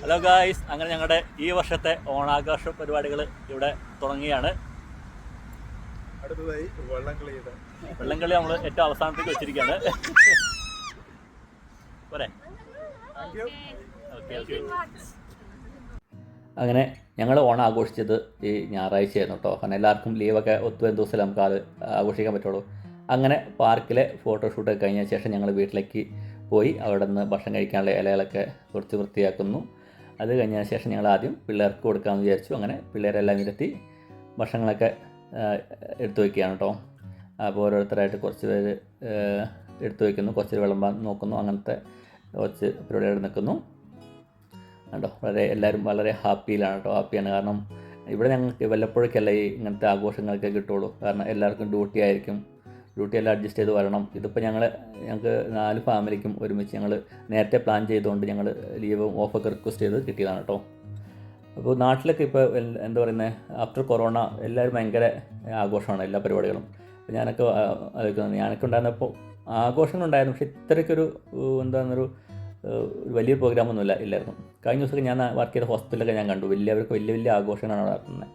Hello guys അങ്ങനെ ഞങ്ങളുടെ ഈ വർഷത്തെ ഓണാഘോഷ പരിപാടികൾ ഇവിടെ തുടങ്ങിയാണ് അടുത്തതായി വള്ളംകളിയുടെ വെള്ളംകളി നമ്മൾ ഏറ്റവും അവസാനത്തേക്ക് വെച്ചിരിക്കുകയാണ്. പോരെ. അങ്ങനെ ഞങ്ങൾ ഓണം ആഘോഷിച്ചത് ഈ ഞായറാഴ്ചയായിരുന്നു കേട്ടോ. കാരണം എല്ലാവർക്കും ലീവൊക്കെ ഒത്തുവരും ദിവസം നമുക്ക് അത് ആഘോഷിക്കാൻ പറ്റുള്ളൂ. അങ്ങനെ പാർക്കിലെ ഫോട്ടോഷൂട്ടൊക്കെ കഴിഞ്ഞ ശേഷം ഞങ്ങൾ വീട്ടിലേക്ക് പോയി. അവിടെ നിന്ന് ഭക്ഷണം കഴിക്കാനുള്ള ഇലകളൊക്കെ കുറച്ച് വൃത്തിയാക്കുന്നു. അത് കഴിഞ്ഞ ശേഷം ഞങ്ങൾ ആദ്യം പിള്ളേർക്ക് കൊടുക്കാമെന്ന് വിചാരിച്ചു. അങ്ങനെ പിള്ളേരെല്ലാം ഇരുത്തി ഭക്ഷണങ്ങളൊക്കെ എടുത്തു വയ്ക്കുകയാണ് കേട്ടോ. അപ്പോൾ ഓരോരുത്തരായിട്ട് കുറച്ച് പേര് എടുത്തു വയ്ക്കുന്നു. കുറച്ച് വിളമ്പാൻ നോക്കുന്നു. അങ്ങനത്തെ കുറച്ച് പരിപാടികൾ നിൽക്കുന്നു. കണ്ടോ? വളരെ എല്ലാവരും വളരെ ഹാപ്പിയിലാണ് കേട്ടോ. ഹാപ്പിയാണ്. കാരണം ഇവിടെ ഞങ്ങൾക്ക് വല്ലപ്പോഴൊക്കെയല്ല ഈ ഇങ്ങനത്തെ ആഘോഷങ്ങളൊക്കെ കിട്ടുള്ളൂ കാരണം എല്ലാവർക്കും ഡ്യൂട്ടി ആയിരിക്കും. ഡ്യൂട്ടി എല്ലാം അഡ്ജസ്റ്റ് ചെയ്ത് വരണം. ഇതിപ്പോൾ ഞങ്ങൾ ഞങ്ങൾക്ക് നാല് ഫാമിലിക്കും ഒരുമിച്ച് ഞങ്ങൾ നേരത്തെ പ്ലാൻ ചെയ്തുകൊണ്ട് ഞങ്ങൾ ലീവും ഓഫൊക്കെ റിക്വസ്റ്റ് ചെയ്ത് കിട്ടിയതാണ് കേട്ടോ അപ്പോൾ നാട്ടിലൊക്കെ ഇപ്പോൾ എന്താ പറയുന്നത് ആഫ്റ്റർ കൊറോണ എല്ലാവരും ഭയങ്കര ആഘോഷമാണ് എല്ലാ പരിപാടികളും. അപ്പോൾ ഞാനൊക്കെ ആലോചിക്കുന്നത് ഞാനൊക്കെ ഉണ്ടായിരുന്നപ്പോൾ ആഘോഷങ്ങളുണ്ടായിരുന്നു പക്ഷേ ഇത്രയ്ക്കൊരു എന്താണെന്നൊരു വലിയ പ്രോഗ്രാമൊന്നുമില്ല ഇല്ലായിരുന്നു. കഴിഞ്ഞ ദിവസമൊക്കെ ഞാൻ വർക്ക് ചെയ്ത ഹോസ്പിറ്റലൊക്കെ ഞാൻ കണ്ടു. വലിയവർക്ക് വലിയ വലിയ ആഘോഷങ്ങളാണ് നടത്തുന്നത്.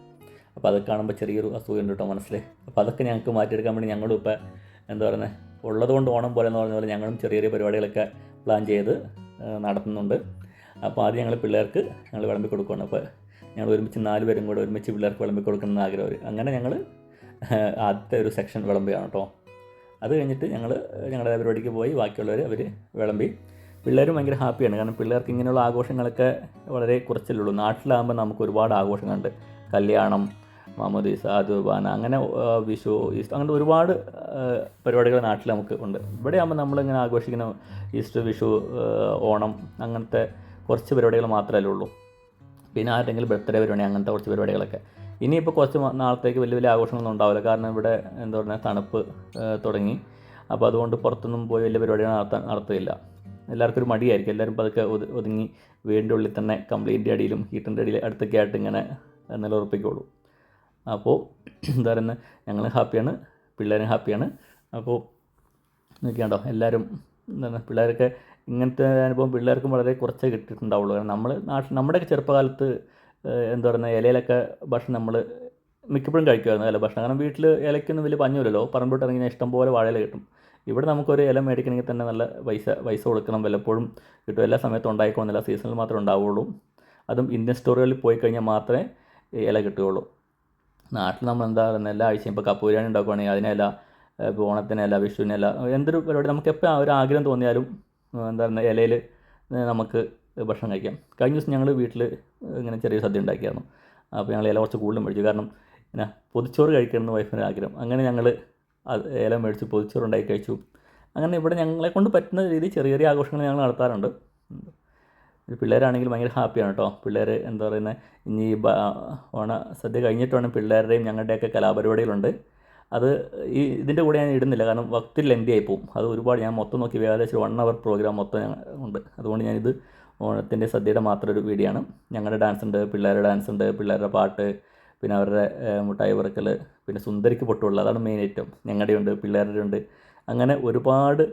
അപ്പോൾ അതൊക്കെ കാണുമ്പോൾ ചെറിയൊരു അസുഖം ഉണ്ട് കേട്ടോ മനസ്സിൽ. അപ്പോൾ അതൊക്കെ ഞങ്ങൾക്ക് മാറ്റിയെടുക്കാൻ വേണ്ടി ഞങ്ങളും ഇപ്പോൾ എന്താ പറയുന്നത് ഉള്ളതുകൊണ്ട് ഓണം പോലെ എന്ന് പറഞ്ഞ പോലെ ഞങ്ങളും ചെറിയ ചെറിയ പരിപാടികളൊക്കെ പ്ലാൻ ചെയ്ത് നടത്തുന്നുണ്ട്. അപ്പോൾ ആദ്യം ഞങ്ങൾ പിള്ളേർക്ക് ഞങ്ങൾ വിളമ്പി കൊടുക്കുകയാണ് അപ്പോൾ ഞങ്ങൾ ഒരുമിച്ച് നാല് പേരും കൂടെ ഒരുമിച്ച് പിള്ളേർക്ക് വിളമ്പി കൊടുക്കണം എന്ന് ആഗ്രഹം അങ്ങനെ ഞങ്ങൾ ആദ്യത്തെ ഒരു സെക്ഷൻ വിളമ്പിയാണ് കേട്ടോ. അത് കഴിഞ്ഞിട്ട് ഞങ്ങൾ ഞങ്ങളുടെ പരിപാടിക്ക് പോയി ബാക്കിയുള്ളവർ അവർ വിളമ്പി. പിള്ളേരും ഭയങ്കര ഹാപ്പിയാണ്. കാരണം പിള്ളേർക്ക് ഇങ്ങനെയുള്ള ആഘോഷങ്ങളൊക്കെ വളരെ കുറച്ചല്ലേ ഉള്ളൂ. നാട്ടിലാകുമ്പോൾ നമുക്ക് ഒരുപാട് ആഘോഷങ്ങളുണ്ട്. കല്യാണം മാമോദീസ അതുബാന അങ്ങനെ വിഷു ഈസ്റ്റർ അങ്ങനത്തെ ഒരുപാട് പരിപാടികൾ നാട്ടിൽ നമുക്ക് ഉണ്ട്. ഇവിടെ ആകുമ്പോൾ നമ്മളിങ്ങനെ ആഘോഷിക്കുന്ന ഈസ്റ്റർ വിഷു ഓണം അങ്ങനത്തെ കുറച്ച് പരിപാടികൾ മാത്രമല്ലേ ഉള്ളൂ. പിന്നെ ആരെങ്കിലും ബർത്ത്ഡേ പരിപാടി അങ്ങനത്തെ കുറച്ച് പരിപാടികളൊക്കെ. ഇനിയിപ്പോൾ കുറച്ച് നാളത്തേക്ക് വലിയ വലിയ ആഘോഷങ്ങളൊന്നും ഉണ്ടാവില്ല. കാരണം ഇവിടെ എന്താ പറയുക തണുപ്പ് തുടങ്ങി. അപ്പോൾ അതുകൊണ്ട് പുറത്തൊന്നും പോയി വലിയ പരിപാടികൾ നടത്താൻ നടത്തുകയില്ല. എല്ലാവർക്കും ഒരു മടിയായിരിക്കും. എല്ലാവരും പതുക്കെ ഒതുങ്ങി വീടിന്റെ ഉള്ളിൽ തന്നെ കംപ്ലീറ്റ് അടിയിലും ഹീറ്ററിന്റെ അടിയിൽ അടുത്തൊക്കെ ആയിട്ട് ഇങ്ങനെ നിലയുറപ്പിക്കുള്ളൂ അപ്പോൾ എന്താ പറയുന്നത് ഞങ്ങൾ ഹാപ്പിയാണ്. പിള്ളേരും ഹാപ്പിയാണ്. അപ്പോൾ നോക്കിയാണ്ടോ എല്ലാവരും എന്താണ്? പിള്ളേരൊക്കെ ഇങ്ങനത്തെ അനുഭവം പിള്ളേർക്കും വളരെ കുറച്ചേ കിട്ടിയിട്ടുണ്ടാവുള്ളൂ. കാരണം നമ്മൾ നാട്ടിൽ നമ്മുടെയൊക്കെ ചെറുപ്പകാലത്ത് എന്താ പറയുന്നത് ഇലയിലൊക്കെ ഭക്ഷണം നമ്മൾ മിക്കപ്പോഴും കഴിക്കുമായിരുന്നു ഇല ഭക്ഷണം. കാരണം വീട്ടിൽ ഇലയ്ക്കൊന്നും വലിയ പഞ്ഞൂലല്ലോ. പറമ്പോട്ട് ഇഷ്ടം പോലെ വാഴയില കിട്ടും. ഇവിടെ നമുക്കൊരു ഇല മേടിക്കണമെങ്കിൽ തന്നെ നല്ല പൈസ പൈസ കൊടുക്കണം. വല്ലപ്പോഴും കിട്ടും. എല്ലാ സമയത്തും ഉണ്ടായിക്കോന്നില്ല സീസണിൽ മാത്രമേ ഉണ്ടാവുള്ളൂ. അതും ഇന്ത്യൻ സ്റ്റോറുകളിൽ പോയി കഴിഞ്ഞാൽ മാത്രമേ ഇല കിട്ടുകയുള്ളൂ. നാട്ടിൽ നമ്മൾ എന്താ പറയുന്നത് എല്ലാ ആഴ്ചയും ഇപ്പോൾ കപ്പ് ബിരിയാണി ഉണ്ടാക്കുവാണെങ്കിൽ അതിനല്ല ഇപ്പോൾ ഓണത്തിനല്ല വിഷുവിനല്ല എന്തൊരു പരിപാടി നമുക്ക് എപ്പോഴും ഒരു ആഗ്രഹം തോന്നിയാലും എന്താ പറയുക ഇലയിൽ നമുക്ക് ഭക്ഷണം കഴിക്കാം. കഴിഞ്ഞ ദിവസം ഞങ്ങൾ വീട്ടിൽ ഇങ്ങനെ ചെറിയ സദ്യ ഉണ്ടാക്കിയായിരുന്നു. അപ്പോൾ ഞങ്ങൾ ഇല കുറച്ച് കൂടുതലും മേടിച്ചു. കാരണം പിന്നെ പൊതിച്ചോറ് കഴിക്കണമെന്ന് വൈഫിന് ആഗ്രഹം. അങ്ങനെ ഞങ്ങൾ ഇല മേടിച്ച് പൊതിച്ചോറ് ഉണ്ടാക്കി കഴിച്ചു. അങ്ങനെ ഇവിടെ ഞങ്ങളെ കൊണ്ട് പറ്റുന്ന രീതിയിൽ ചെറിയ ചെറിയ ആഘോഷങ്ങൾ ഞങ്ങൾ നടത്താറുണ്ട്. പിള്ളേരാണെങ്കിൽ ഭയങ്കര ഹാപ്പിയാണ് കേട്ടോ പിള്ളേർ എന്താ പറയുന്നത് ഇനി ഓണ സദ്യ കഴിഞ്ഞിട്ട് വേണം പിള്ളേരുടെയും ഞങ്ങളുടെയൊക്കെ കലാപരിപാടികളുണ്ട്. അത് ഈ ഇതിന്റെ കൂടെ ഞാൻ ഇടുന്നില്ല കാരണം വക്തിൽ ലെന്തി ആയി പോകും അത് ഒരുപാട് ഞാൻ മൊത്തം നോക്കി ഏകദേശം വൺ അവർ പ്രോഗ്രാം മൊത്തം ഞങ്ങൾ ഉണ്ട്. അതുകൊണ്ട് ഞാനിത് ഓണത്തിന്റെ സദ്യയുടെ മാത്രം ഒരു വീഡിയോ ആണ്. ഞങ്ങളുടെ ഡാൻസ് ഉണ്ട് പിള്ളേരുടെ ഡാൻസ് ഉണ്ട് പിള്ളേരുടെ പാട്ട് പിന്നെ അവരുടെ മുട്ടായി പറക്കൽ പിന്നെ സുന്ദരിക്ക് പൊട്ടുള്ള അതാണ് മെയിൻ ഐറ്റം ഞങ്ങളുടെ ഉണ്ട് പിള്ളേരുടെ ഉണ്ട് അങ്ങനെ ഒരുപാട്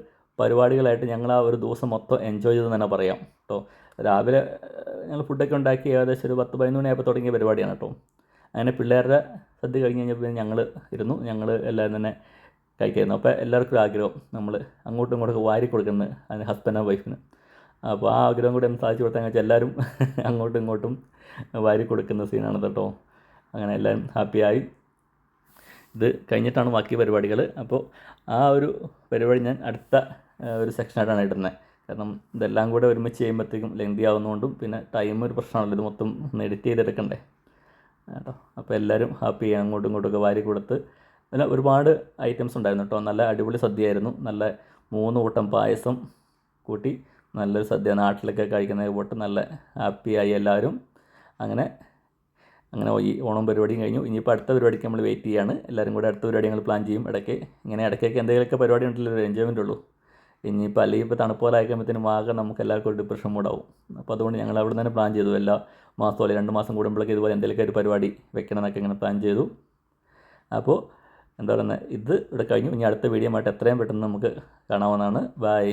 പരിപാടികളായിട്ട് ഞങ്ങൾ ആ ഒരു ദിവസം മൊത്തം എൻജോയ് ചെയ്തെന്ന് തന്നെ പറയാം. കേട്ടോ രാവിലെ ഞങ്ങൾ ഫുഡൊക്കെ ഉണ്ടാക്കി ഏകദേശം ഒരു പത്ത് പതിനൊന്ന് മണിയായപ്പോൾ തുടങ്ങിയ പരിപാടിയാണ് കേട്ടോ അങ്ങനെ പിള്ളേരുടെ സദ്യ കഴിഞ്ഞ് കഴിഞ്ഞപ്പോൾ ഞങ്ങൾ ഇരുന്നു. ഞങ്ങൾ എല്ലാവരും തന്നെ കഴിക്കായിരുന്നു. അപ്പോൾ എല്ലാവർക്കും ഒരു ആഗ്രഹം. നമ്മൾ അങ്ങോട്ടും ഇങ്ങോട്ടൊക്കെ വാരി കൊടുക്കുന്നത് അതിന് ഹസ്ബൻഡ് വൈഫിന് അപ്പോൾ ആ ആഗ്രഹം കൂടി ഒന്ന് സാധിച്ചു കൊടുത്താൽ വെച്ചാൽ എല്ലാവരും അങ്ങോട്ടും ഇങ്ങോട്ടും വാരി കൊടുക്കുന്ന സീനാണ് കേട്ടോ അങ്ങനെ എല്ലാവരും ഹാപ്പിയായി ഇത് കഴിഞ്ഞിട്ടാണ് ബാക്കി പരിപാടികൾ അപ്പോൾ ആ ഒരു പരിപാടി ഞാൻ അടുത്ത ഒരു സെക്ഷനായിട്ടാണ് ഇടുന്നത്. കാരണം ഇതെല്ലാം കൂടെ ഒരുമിച്ച് ചെയ്യുമ്പോഴത്തേക്കും ലെങ്തി ആവുന്നതുകൊണ്ടും പിന്നെ ടൈം ഒരു പ്രശ്നമാണല്ലോ ഇത് മൊത്തം ഒന്ന് എഡിറ്റ് ചെയ്തെടുക്കണ്ടേ? കേട്ടോ അപ്പോൾ എല്ലാവരും ഹാപ്പി അങ്ങോട്ടും ഇങ്ങോട്ടൊക്കെ വാരി കൊടുത്ത് നല്ല ഒരുപാട് ഐറ്റംസ് ഉണ്ടായിരുന്നു കേട്ടോ നല്ല അടിപൊളി സദ്യയായിരുന്നു. നല്ല മൂന്ന് കൂട്ടം പായസം കൂട്ടി നല്ലൊരു സദ്യ. നാട്ടിലൊക്കെ കഴിക്കുന്ന പോട്ട് നല്ല ഹാപ്പിയായി എല്ലാവരും. അങ്ങനെ അങ്ങനെ ഈ ഓണം പരിപാടിയും കഴിഞ്ഞു. ഇനിയിപ്പോൾ അടുത്ത പരിപാടിക്ക് നമ്മൾ വെയിറ്റ് ചെയ്യാണ്. എല്ലാവരും കൂടെ അടുത്ത പരിപാടി ഞങ്ങൾ പ്ലാൻ ചെയ്യും. ഇടയ്ക്ക് ഇങ്ങനെ ഇടയ്ക്കൊക്കെ എന്തെങ്കിലുമൊക്കെ പരിപാടി ഉണ്ടല്ലോ ഒരു എൻജോയ്മെന്റ് ഉള്ളൂ. ഇനിയിപ്പോൾ അല്ലെങ്കിൽ ഇപ്പോൾ തണുപ്പ് കാലം ആയിക്കുമ്പോഴത്തേനും ആകെ നമുക്ക് എല്ലാവർക്കും ഡിപ്രഷൻ മൂടാവും അപ്പോൾ അതുകൊണ്ട് ഞങ്ങൾ അവിടെ നിന്ന് തന്നെ പ്ലാൻ ചെയ്തു. എല്ലാ മാസം അല്ലെങ്കിൽ രണ്ട് മാസം കൂടുമ്പോഴേക്ക് ഇതുപോലെ എന്തെങ്കിലുമൊക്കെ ഒരു പരിപാടി വെക്കണം എന്നൊക്കെ ഇങ്ങനെ പ്ലാൻ ചെയ്തു. അപ്പോൾ എന്താ പറയുന്നത് ഇത് ഇവിടെ കഴിഞ്ഞു. ഇനി അടുത്ത വീഡിയോ ആയിട്ട് എത്രയും പെട്ടെന്ന് നമുക്ക് കാണാവുന്നതാണ്. ബൈ